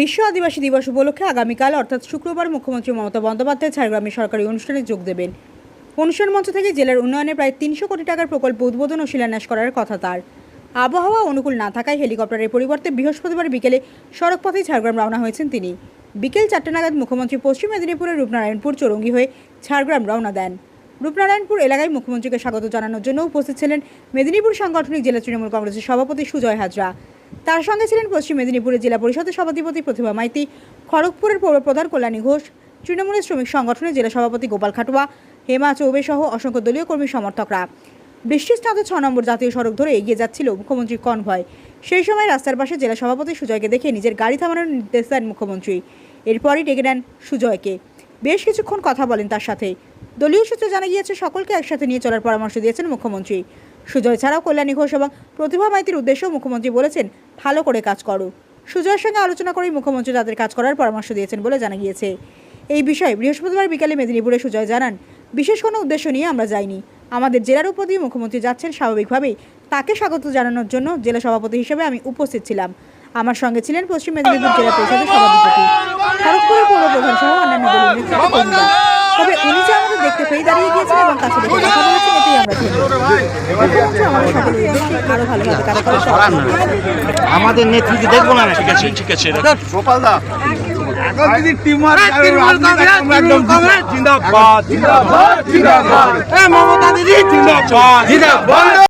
বিশ্ব আদিবাসী দিবস উপলক্ষে আগামীকাল, অর্থাৎ শুক্রবার, মুখ্যমন্ত্রী মমতা বন্দ্যোপাধ্যায় ঝাড়গ্রামে সরকারি অনুষ্ঠানে যোগ দেবেন। অনুষ্ঠান মঞ্চ থেকে জেলার উন্নয়নে প্রায় তিনশো কোটি টাকার প্রকল্প উদ্বোধন ও শিলান্যাস করার কথা তার। আবহাওয়া অনুকূল না থাকায় হেলিকপ্টারের পরিবর্তে বৃহস্পতিবার বিকেলে সড়কপথে ঝাড়গ্রাম রওনা হয়েছেন তিনি। বিকেল চারটে নাগাদ মুখ্যমন্ত্রী পশ্চিম মেদিনীপুরের রূপনারায়ণপুর চৌরঙ্গি হয়ে ঝাড়গ্রাম রওনা দেন। রূপনারায়ণপুর এলাকায় মুখ্যমন্ত্রীকে স্বাগত জানানোর জন্য উপস্থিত ছিলেন মেদিনীপুর সাংগঠনিক জেলা তৃণমূল কংগ্রেসের সভাপতি সুজয় হাজরা। তার সঙ্গে ছিলেন পশ্চিম মেদিনীপুরের জেলা পরিষদের সভাধিপতি প্রতিভা মাইতি, খড়গপুরের পৌর প্রধান কল্যাণী ঘোষ, তৃণমূলের শ্রমিক সংগঠনের জেলা সভাপতি গোপাল খাটুয়া, হেমা চৌবে সহ অসংখ্য দলীয় কর্মী সমর্থকরা। বৃষ্টিস্নাত ছ নম্বর জাতীয় সড়ক ধরে এগিয়ে যাচ্ছিল মুখ্যমন্ত্রীর কনভয়। সেই সময় রাস্তার পাশে জেলা সভাপতি সুজয়কে দেখে নিজের গাড়ি থামানোর নির্দেশ দেন মুখ্যমন্ত্রী। এরপরই ডেকে নেন সুজয়কে। বেশ কিছুক্ষণ কথা বলেন তার সাথে। দলীয় সূত্রে জানা গিয়েছে, সকলকে একসাথে নিয়ে চলার পরামর্শ দিয়েছেন মুখ্যমন্ত্রী। সুজয় ছাড়াও কল্যাণী ঘোষ এবং প্রতিভা মাইতির উদ্দেশ্যেও মুখ্যমন্ত্রী বলেছেন, ভালো করে কাজ করো। সুজয়ের সঙ্গে আলোচনা করেই মুখ্যমন্ত্রী তাদের কাজ করার পরামর্শ দিয়েছেন বলে জানা গিয়েছে। এই বিষয়ে বৃহস্পতিবার বিকালে মেদিনীপুরে সুজয় জানান, বিশেষ কোনো উদ্দেশ্য নিয়ে আমরা যাইনি। আমাদের জেলার উপর দিয়ে মুখ্যমন্ত্রী যাচ্ছেন স্বাভাবিকভাবেই। তাকে স্বাগত জানানোর জন্য জেলা সভাপতি হিসেবে আমি উপস্থিত ছিলাম। আমার সঙ্গে ছিলেন পশ্চিম মেদিনীপুর জেলা পরিষদের সভাধিপতি খড়গপুরের পৌর প্রধান সহ অন্যান্য তবে উনি যে আমাদের দেখতে পেয়ে দাঁড়িয়ে গিয়েছেন এবং কাছে আমরা আমাদের সকলের উদ্দেশ্যে আরও ভালোভাবে কাজ করার করার না। আমাদের নেত্রীকে দেখব না ঠিক আছে ঠিক আছে এখন যদি জিন্দাবাদ। জিন্দাবাদ জিন্দাবাদ মমতা দিদি জিন্দাবাদ।